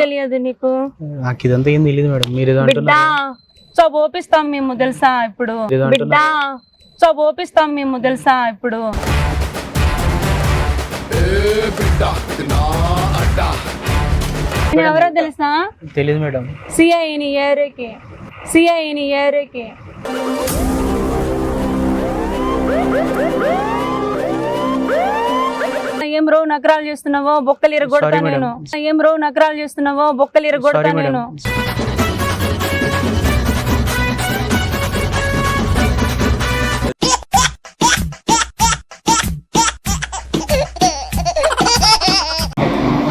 తెలియదు నీకు? నాకు ఇదంతా ఏం తెలియదు మేడం. మీరు బిడ్డ సో ఓపిస్తాం మేము తెలుసా ఇప్పుడు? బిడ్డ సో ఓపిస్తాం మేము తెలుసా ఇప్పుడు? నేను ఎవరో తెలుసా? తెలియదు మేడం. సిఐని ఏరేకి సిఐని ఏరేకి రో నకరాలు చేస్తున్నావో? బొక్కలు ఇరగొడతా. నేను. ఏం రో నకరాలు చేస్తున్నావో? బొక్కలు ఇరగొడతా నేను.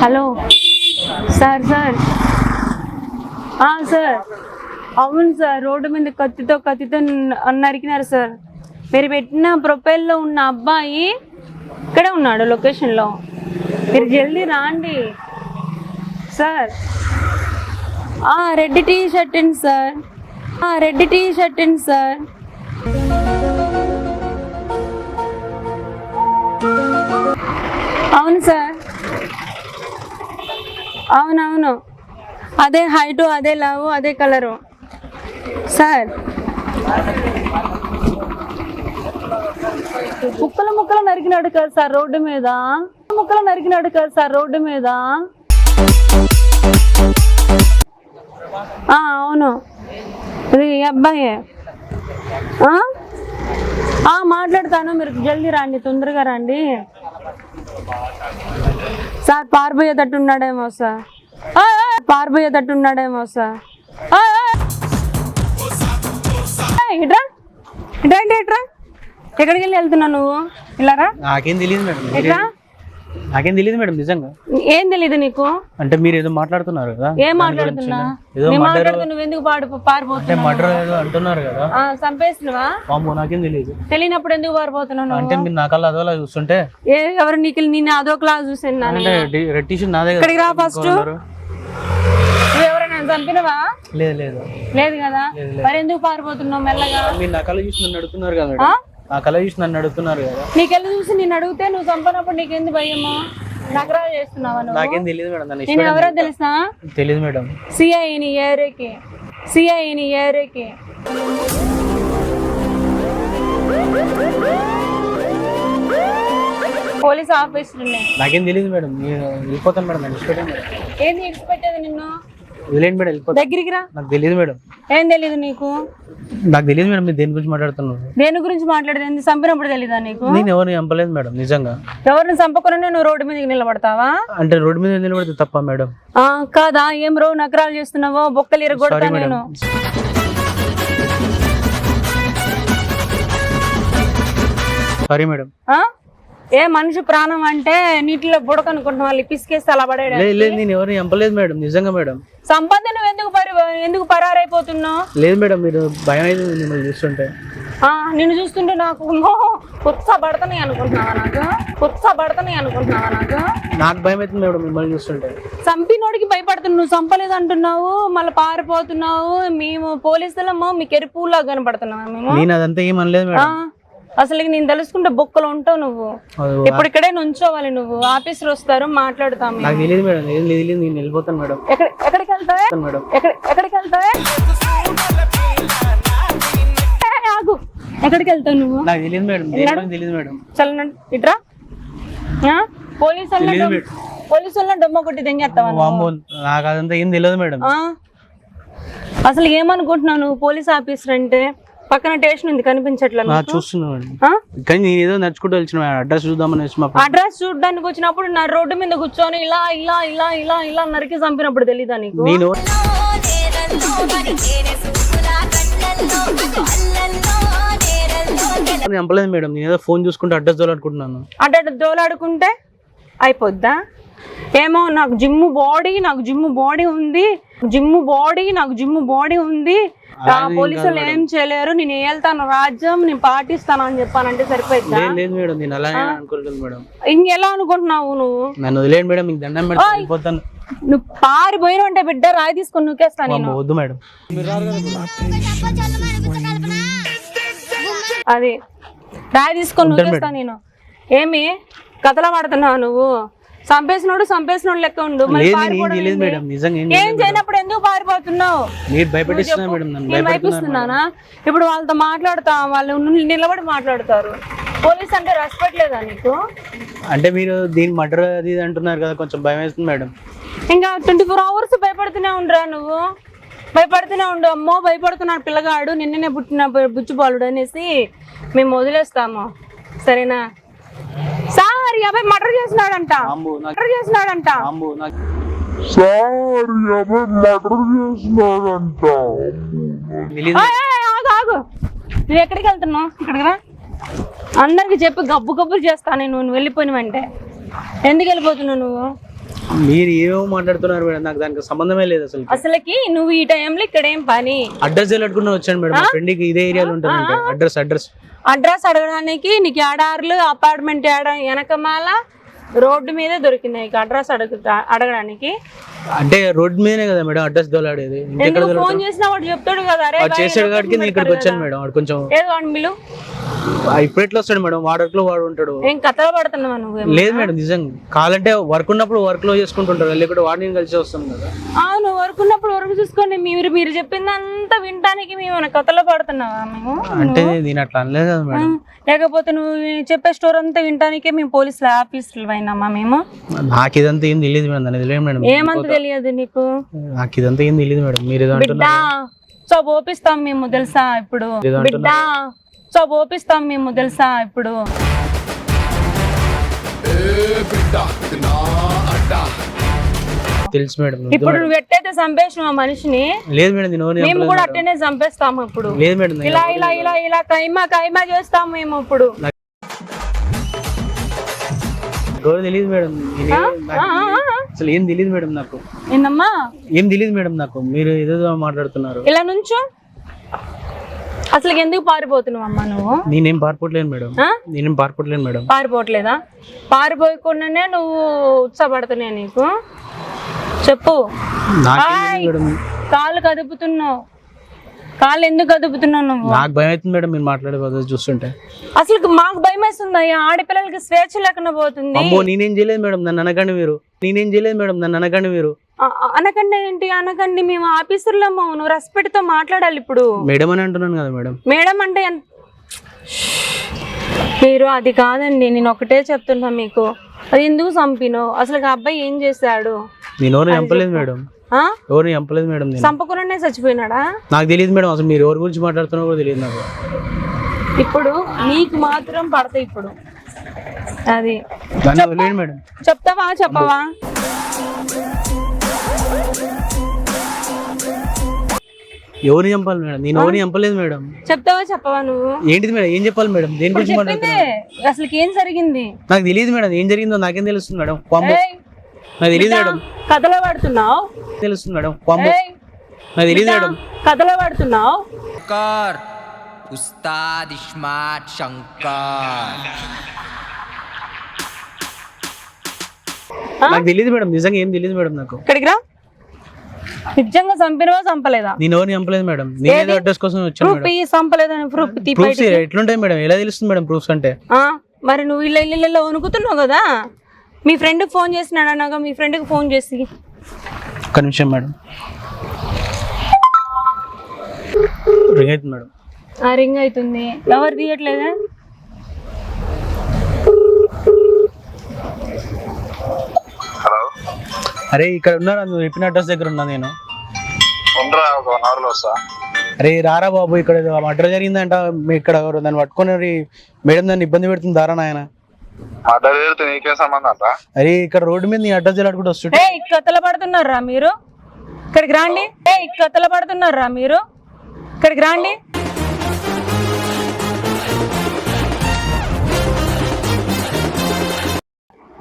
హలో. Sir sir. సార్. అవును సార్ రోడ్డు మీద కత్తితో కత్తితో నరికినారు సార్. మీరు పెట్టిన ప్రొఫైల్లో ఉన్న అబ్బాయి ఇక్కడే ఉన్నాడు లొకేషన్లో మీరు జల్దీ రాండి. సార్. ఆ, రెడ్ టీ షర్ట్ అండి సార్. ఆ, రెడ్ టీ షర్ట్ అండి సార్. అవును సార్. అవునవును. అదే హైటు అదే లవ్ అదే కలరు. సార్. ముక్కలు ముక్కలు నరికినాడు కదా సార్ రోడ్డు మీద. ముక్కలు నరికినాడు కదా సార్ రోడ్డు మీద. అవును. ఇది ఈ అబ్బాయే. మాట్లాడతాను. మీరు జల్దీ రండి తొందరగా రండి. సార్ పారిపోయేటట్టు ఉన్నాడేమో సార్. పారిపోయేటట్టు ఉన్నాడేమో సార్. ఇట్రా ఇట్రా ఇట్రా ఎక్కడికి వెళ్ళి వెళ్తున్నావు నువ్వు? ఇలారా? నాకేం తెలియదు మేడం. ఎట్రా నాకేం తెలియదు మేడం నిజంగా. ఏం తెలీదు నీకు? అంటే మీరు ఏదో మాట్లాడుతున్నారు కదా. ఏం మాట్లాడుతున్నా? నువ్వు ఎందుకు పాడు అంటే పారిపోతున్నావు మర్డర్ ఏదో అంటున్నారు కదా. ఆ, చంపేసినవా? వామ్మో నాకేం తెలియదు తెలియనప్పుడు ఎందుకు పారిపోతున్నావు? అంటే మీరు నా కళ్ళ అదోలా చూస్తుంటే ఏ ఎవరు నీకు నేను అదో క్లాస్ చూసాను అంటే టీషర్ట్ నాదే ఇక్కడికి రా ఫస్ట్. ఎవరైనా చంపినవా? లేదు లేదు. లేదు కదా? మరి ఎందుకు పారిపోతున్నావు మెల్లగా? మీరు నా కళ్ళ చూసి నన్ను అడుగుతున్నారు కదా నా కళ్ళ చూసి నన్ను అడుగుతున్నారు కదా. నీకెళ్ళి చూసి నేను అడిగితే నువ్వు చంపనప్పుడు నీకెందుకు భయము? చేస్తున్నావా నువ్వు? నాకేం తెలియదు మేడం నన్ను నేను ఎవరో తెలుసా? తెలియదు మేడం. సిఐని ఏరేకి. సిఐని ఏరేకి. పోలీస్ ఆఫీసర్ నాకేం తెలియదు మేడం నేను వెళ్ళిపోతాను మేడం నన్ను ఇష్టపడే మేడం. ఏంది ఇడిచిపెట్టేది నిన్ను? వదిలేండి మేడం వెళ్ళిపోతాను దగ్గరికి రా. నాకు తెలియదు మేడం. ఏం తెలీదు నీకు? నాకు తెలియదు మేడం మీరు దేని గురించి మాట్లాడుతున్నారు? దేని గురించి మాట్లాడేది? చంపినప్పుడు తెలీదా నీకు? నేను ఎవరిని చంపలేదు మేడం నిజంగా. ఎవరిని చంపకుండా నువ్వు రోడ్డు మీదకి నిలబడతావా? అంటే రోడ్డు మీద నిలబడితే తప్ప మేడం. ఆ, కాదా? ఏం రో నకరాలు చేస్తున్నావో? బొక్కలు ఇరగొడతా మేడం. నేను. Sorry madam. ఆ? ఏ మనిషి ప్రాణం అంటే నీటిలో బుడక అనుకుంటున్నా వాళ్ళు పిసికేస్తే అలా పడేయడం లేదు లేదు నేను ఎవరిని చంపలేదు మేడం నిజంగా మేడం. సంపద నువ్వు ఎందుకు పరి ఎందుకు పరారైపోతున్నావు? లేదు మేడం మీరు భయం అయితే మిమ్మల్ని చూస్తుంటే. ఆ, నిన్ను చూస్తుంటే నాకు కుత్స పడతాయి అనుకుంటున్నావా నాకు కుత్స పడతాయి అనుకుంటున్నావా నాకు నాకు భయం అవుతుంది మేడం మిమ్మల్ని చూస్తుంటే. చంపినోడికి భయపడుతున్నావు నువ్వు చంపలేదు అంటున్నావు మళ్ళీ పారిపోతున్నావు మేము పోలీసులమ్మో మీకు ఎరుపులా కనపడుతున్నావా మేము? నేను అదంతా ఏం అనలేదు ఆ, మేడం అసలు నేను తెలుసుకుంటే బొక్కలు ఉంటావు నువ్వు. ఇప్పుడు ఇక్కడే నుంచోవాలి నువ్వు. ఆఫీసర్ వస్తారు మాట్లాడతాం మేము. నాకు తెలియదు మేడం ఏం తెలియదు నేను వెళ్ళిపోతాను మేడం. ఎక్కడ ఎక్కడికి వెళ్తావే? వెళ్తాను మేడం. ఎక్కడ ఎక్కడికి వెళ్తావే? ఆగు. ఎక్కడికి వెళ్తావు నువ్వు? నాకు తెలియదు మేడం గురించి తెలియదు మేడం. ఇట్రా. ఆ? పోలీసు తెలియదు మేడం. డొమ్మ కొట్టి తెంగేస్తావా నువ్వు? వామ్మో నాకు అదంతా ఏం తెలియదు మేడం. ఆ? అసలు ఏమనుకుంటున్నావు నువ్వు పోలీస్ ఆఫీసర్ అంటే? పక్కన స్టేషన్ ఉంది కనిపించట్లేదు చూస్తున్నాను? కానీ నేను ఏదో నడుచుకుంటూ వచ్చిన అడ్రస్ చూద్దామని అడ్రస్ చూడడానికి వచ్చినప్పుడు నా రోడ్డు మీద కూర్చొని ఇలా ఇలా ఇలా ఇలా ఇలా నరికి చంపినప్పుడు తెలీదా నీకు? నేను చంపలేదు మేడం నేను ఏదో ఫోన్ చూసుకుంటూ అడ్రస్ తోలాడుకుంటున్నాను అటు దోలాడుకుంటే అయిపోద్దా? ఏమో నాకు జిమ్ బాడీ నాకు జిమ్ బాడీ ఉంది. జిమ్ బాడీ నాకు జిమ్ బాడీ ఉంది. ఆ పోలీసులు ఏం చేయలేరు. నేను వెళ్తాను రాజ్యం నేను పాటిస్తాను అని చెప్పానంటే లేదు మేడం. నేను మేడం. ఇంకెలా అనుకుంటున్నావు నువ్వు? నన్ను వదిలేండి మేడం. మీకు దండం పెడతా వెళ్ళిపోతాను. నువ్వు పారిపోయిన అంటే బిడ్డ రాయి తీసుకొని నూకేస్తా నేను. వద్దు మేడం. అది రాయి తీసుకొని నూకేస్తా నేను. ఏమి? కథలా పడుతున్నావు నువ్వు? చంపేసినోడు చంపేసినోడు లెక్క ఉండు. ఏం. చేయనప్పుడు ఎందుకు పారిపోతున్నావు? భయపెట్టిస్తున్నా ఇప్పుడు వాళ్ళతో మాట్లాడతా వాళ్ళు నిలబడి మాట్లాడతారు. పోలీస్ అంటే రెస్పెక్ట్ లేదా నీకు? అంటే మీరు దీని మర్డర్ అది అంటున్నారు కదా కొంచెం భయం వేస్తుంది మేడం. ఇంకా ట్వంటీ ఫోర్ అవర్స్ భయపడుతూనే ఉండరా నువ్వు? భయపడుతూనే ఉండు అమ్మో భయపడుతున్నాడు పిల్లగాడు నిన్ననే పుట్టిన బుచ్చిబాలుడు అనేసి మేము వదిలేస్తాము. సరేనా? సార్ అబ్బాయి మర్డర్ చేసినాడంట. మర్డర్ చేసినాడంట. ఆగు ఆగు. నువ్వు ఎక్కడికి వెళ్తున్నావు? ఇక్కడికి రా. అందరికి చెప్పి గబ్బు గబ్బులు చేస్తాను నేను నువ్వు వెళ్ళిపోయిన వెంటే ఎందుకు వెళ్ళిపోతున్నావు నువ్వు? మీరు ఏమో మాట్లాడుతున్నారు మేడం? నాకు దానికి సంబంధమే లేదు అసలు అసలుకి నువ్వు ఈ టైంలో ఇక్కడ ఏం పని? అడ్రస్ వెళ్ళట్టుకుని వచ్చాను మేడం. ఫ్రెండ్కి ఇదే ఏరియాలో ఉంటుందంటే. Address address. అడ్రస్ అడగడానికి నీకు ఏడార్లు అపార్ట్మెంట్ ఏడ వెనకమాల రోడ్డు మీదే దొరికింది నీకు అడ్రస్ అడుగు అడగడానికి. అంటే రోడ్ మీదనే కదా మేడం అడ్రస్ దొలాడేది ఫోన్ చేసినా వాడు చెప్తాడు కదా అరే వాడు చేసాడు కాడికి నేను ఇక్కడికి వచ్చాను మేడం వాడు కొంచెం ఏదో వాడిని ఆ, ఇప్పుడు ఎట్లా వస్తాడు మేడం? వాడట్లో వాడు ఉంటాడు. ఏం కథలు పడుతున్నావా నువ్వు లేదు మేడం నిజంగా. కావాలంటే వర్క్ ఉన్నప్పుడు వర్క్లో చేసుకుంటుంటారు. లేకుంటే వాడిని కలిసి వస్తాం కదా. వర్క్ ఉన్నప్పుడు వర్క్ చూసుకోండి. మీరు మీరు చెప్పిందంతా వినడానికి మేము కథలు పడుతున్నావా మేము అంటే నేను అట్లా అనలేదు కదా మేడం. ఉం, లేకపోతే నువ్వు చెప్పే స్టోర్ అంతా వినటానికే మేము పోలీసుల ఆఫీసులు అయినామా మేము? నాకు ఇదంతా ఏం తెలియదు మేడం దాని తెలియదు మేడం. ఏమంత తెలియదు నీకు? నాకు ఇదంతా ఏం తెలియదు మేడం. మీరు ఏదో బిడ్డ సో ఓపిస్తాం మేము తెలుసా ఇప్పుడు? బిడ్డ సో ఓపిస్తాం మేము తెలుసా ఇప్పుడు? తెలుసు మేడం ఇప్పుడు నువ్వు ఎట్టయితే చంపేసిన ఆ మనిషిని లేదు మేడం మేము కూడా. అట్టనే చంపేస్తాము ఇప్పుడు లేదు మేడం ఇలా ఇలా ఇలా ఇలా కైమా కైమా చేస్తాం మేము ఇప్పుడు. ఎవరు తెలియదు మేడం. అసలు ఏం తెలియదు మేడం నాకు. ఏందమ్మా? ఏం తెలియదు మేడం నాకు మీరు ఏదేదో మాట్లాడుతున్నారు. ఇలా నుంచో. అసలు ఎందుకు పారిపోతున్నావు అమ్మా నువ్వు? నేనేం పారిపోవట్లేను మేడం? నేనేం పారిపోవట్లేను మేడం. పారిపోవట్లేదా? పారిపోయకుండానే నువ్వు ఉత్సాహపడుతున్నాయి నీకు? చెప్పు. కాళ్ళు కదుపుతున్నావు. కాళ్ళు ఎందుకు కదుపుతున్నావు నువ్వు? నాకు భయం అవుతుంది మేడం మీరు మాట్లాడే చూస్తుంటే. అసలు మాకు భయం వేస్తుంది అయ్యా. ఆడపిల్లలకి స్వేచ్ఛ లేకుండా పోతుంది. అమ్మో నేనేం చేయలేదు మేడం. నన్ను అనకండి మీరు. నేనేం చేయలేదు మేడం. నన్ను అనకండి మీరు. అనకండి ఏంటి? అనకండి. మేము ఆఫీసర్లమ్మా నువ్వు రెస్పెక్ట్తో మాట్లాడాలి ఇప్పుడు. మేడం అని అంటున్నాను కదా మేడం. మేడం అంటే మీరు అది కాదండి. నేను ఒకటే చెప్తున్నా మీకు. అది ఎందుకు చంపినో? అసలు ఆ అబ్బాయి ఏం చేశాడు? నేను ఎవరిని చంపలేదు మేడం. ఆ? ఎవరిని చంపలేదు మేడం నేను. చంపకుండానే చచ్చిపోయినాడా? నాకు తెలియదు మేడం అసలు మీరు ఎవరి గురించి మాట్లాడుతున్నారో కూడా తెలియదు నాకు. ఇప్పుడు నీకు మాత్రం పడతాయి ఇప్పుడు. అది. మేడం. చెప్తావా? చెప్పవా? ఎవరిని చంపాలి మేడం? నేను ఎవరిని చంపలేదు మేడం. చెప్తావా చెప్పవా నువ్వు? ఏంటిది మేడం? ఏం చెప్పాలి మేడం? దేని గురించి అసలు ఏం జరిగింది? నాకు తెలియదు మేడం ఏం జరిగిందో నాకేం తెలుస్తుంది మేడం? కొంబు నాకు తెలియదు మేడం. కథలో పడుతున్నావు? తెలుస్తుంది మేడం కొంబు నాకు తెలియదు మేడం. కథలో పడుతున్నావు? కార్ ఉస్తాద్ స్మార్ట్ శంకర్. నాకు తెలియదు మేడం నిజంగా ఏం తెలియదు మేడం నాకు. ఇక్కడికి రా. నిజంగా చంపినవా చంపలేదా? నేను ఎవరిని చంపలేదు మేడం. నేను అడ్రస్ కోసం వచ్చాను ప్రూఫ్ ఇయ్యి, చంపలేదని ప్రూఫ్ తీ ప్రూఫ్స్ ఎట్లుంటాయి మేడం? ఎలా తెలుస్తుంది మేడం ప్రూఫ్స్ అంటే? ఆ, మరి నువ్వు ఇళ్ళ ఇళ్ళల్లో వణుకుతున్నావు కదా? మీ ఫ్రెండ్కి ఫోన్ చేసినాడు అన్నాగా మీ ఫ్రెండ్కి ఫోన్ చేసి. ఒక్క నిమిషం మేడం. రింగ్ అవుతుంది మేడం. ఆ రింగ్ అవుతుంది. ఎవరు తీయట్లేదా? అరే ఇక్కడ ఉన్నారా? నువ్వు చెప్పిన అడ్రస్ దగ్గర ఉన్నా నేను. అరే రారా బాబు ఇక్కడ మర్డర్ జరిగిందంట. మీ ఇక్కడ ఎవరు దాన్ని పట్టుకొని మేడం దాన్ని ఇబ్బంది పెడుతుంది దారా నాయన. అరే ఇక్కడ రోడ్డు మీద నీ అడ్రస్ జలాడుకుంటూ వస్తుంటే. కథలు పడుతున్నారా మీరు? ఇక్కడికి రాండి. ఏ కథలు పడుతున్నారా మీరు? ఇక్కడికి రాండి.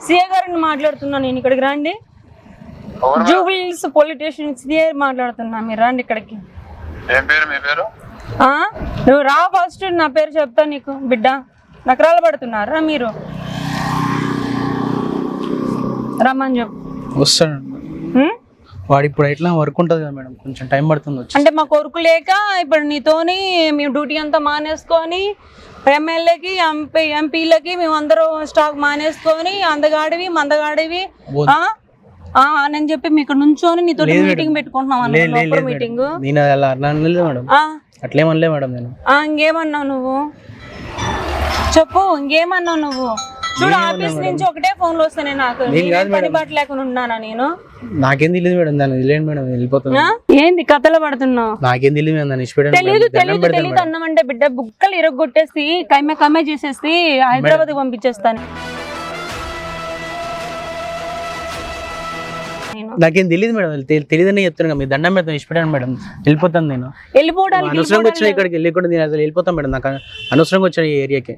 సిఏ గారిని మాట్లాడుతున్నా నేను. ఇక్కడికి రండి. జూబిల్స్ పొలిటీషియన్ సిఏ మాట్లాడుతున్నా. మీరు రండి ఇక్కడికి. ఏం పేరు మీ పేరు? ఆ? నువ్వు రా ఫస్ట్ నా పేరు చెప్తా నీకు బిడ్డ. నకరాలు పడుతున్నారా మీరు? రమ్మని చెప్పు. వస్తాను? వాడు ఇప్పుడు ఎట్లా వర్క్ ఉంటుంది కదా మేడం? కొంచెం టైం పడుతుంది వచ్చి అంటే మా కొడుకు లేక ఇప్పుడు నీతోని మేము డ్యూటీ అంతా మానేసుకొని ఎమ్మెల్యేకి ఎంపీ ఎంపీలకి మేమందరం స్టాక్ మానేసుకొని అందగాడివి మందగాడివి అని చెప్పి మీకు నుంచొని నీతో. మీటింగ్ పెట్టుకుంటున్నాం మీటింగ్. నేను అలా అట్లా అనలేదు మేడం. అట్లేమనలే మేడం నేను. ఇంకేమన్నావు నువ్వు? చెప్పు ఇంకేమన్నావు నువ్వు? చూడు ఆఫీస్ నుంచి ఒకటే ఫోన్లు వస్తున్నాయి నాకు. నేను కాదు నేనేం పని బాట లేకుండా ఉన్నానా నేను? నాకేం తెలియదు మేడం దాన్ని తెలియదు మేడం వెళ్ళిపోతుంది ఆ? ఏంది కథలు పడుతున్నావు? నాకేం తెలియదు మేడం దాన్ని తెలీదు తెలీదు తెలీదు అన్నామంటే బిడ్డ బుక్కలు ఇరగొట్టేసి కైమే కమ్మే చేసేసి హైదరాబాద్ పంపించేస్తాను. నాకేం తెలియదు మేడం తెలియదని చెప్తున్నాను. కదా, మీ దండం పెడతాను ఇష్టపెట్టాను మేడం. వెళ్ళిపోతాను నేను. వెళ్ళిపోవడానికి అనవసరంగా వచ్చిన ఇక్కడికి వెళ్ళకుండా నేను అసలు వెళ్ళిపోతాను మేడం. నాకు అనవసరంగా వచ్చిన ఈ ఏరియాకి.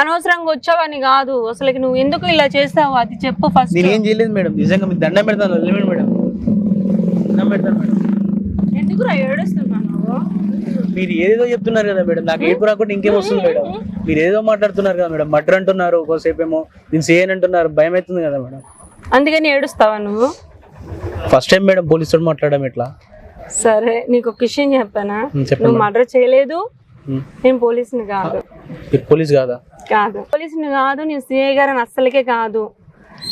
అనవసరంగా వచ్చావని కాదు. అసలు నువ్వు ఎందుకు ఇలా చేస్తావు? అది చెప్పు ఫస్ట్ నేను ఏం చేయలేదు మేడం. నిజంగా మీ దండం పెడతాను వదిలేయండి మేడం. దండం పెడతాను మేడం. ఎందుకు ఏడుస్తున్నావు? నువ్వు? మీరు ఏదో చెప్తున్నారు కదా మేడం. నాకు ఏడుపు రాకుండా ఇంకేం వస్తుంది మేడం? మీరు ఏదో మాట్లాడుతున్నారు కదా మేడం. మటర్ అంటున్నారు ఒకసేపు ఏమో. నేను చేయను అంటున్నారు. భయం అవుతుంది కదా మేడం. అందుకని ఏడుస్తావా నువ్వు? ఫస్ట్ టైం మేడం పోలీసుతో మాట్లాడడం ఇట్లా సరే నీకు ఒక విషయం చెప్పానా? నువ్వు మర్డర్ చేయలేదు. నేను పోలీసుని కాదు. పోలీస్ కాదా? కాదు. పోలీసుని కాదు నేను సిఐ గారిని అస్సలకే కాదు.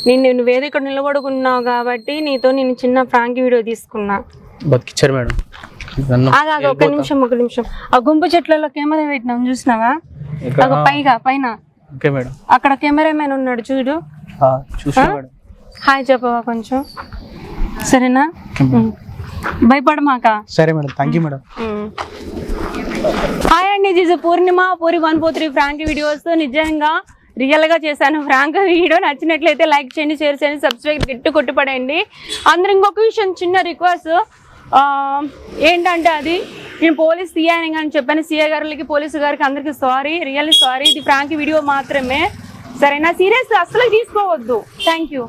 నేను నువ్వేదో ఇక్కడ నిలబడుకున్నావు కాబట్టి నీతో నేను చిన్న ఫ్రాంక్ వీడియో తీసుకున్నా. బతికిచ్చారు మేడం. ఆగా ఒక నిమిషం ఒక నిమిషం. ఆ గుంపు చెట్లలో కెమెరా పెట్టినాం చూసినావా? అగో పైగా పైన. Okay madam. అక్కడ కెమెరామెన్ ఉన్నాడు చూడు. హాయ్ చెప్పవా కొంచెం. సరేనా. భయపడమాక. సరే madam thank you madam. Hi అండి this Purnima. Puri one four three prank videos నిజంగా రియల్గా చేశాను. ఫ్రాంక్ వీడియో నచ్చినట్లయితే లైక్ చేయండి షేర్ చేయండి సబ్స్క్రైబ్ గట్టి కొట్టుపడండి అందరు ఇంకొక విషయం చిన్న రిక్వెస్ట్ ఏంటంటే అది నేను పోలీస్ సీఐ అని కానీ చెప్పాను. సీఏ గారికి పోలీసు గారికి అందరికీ సారీ రియల్లీ సారీ ఇది ఫ్రాంక్ వీడియో మాత్రమే. సరేనా? సీరియస్ అస్సలు తీసుకోవద్దు. Thank you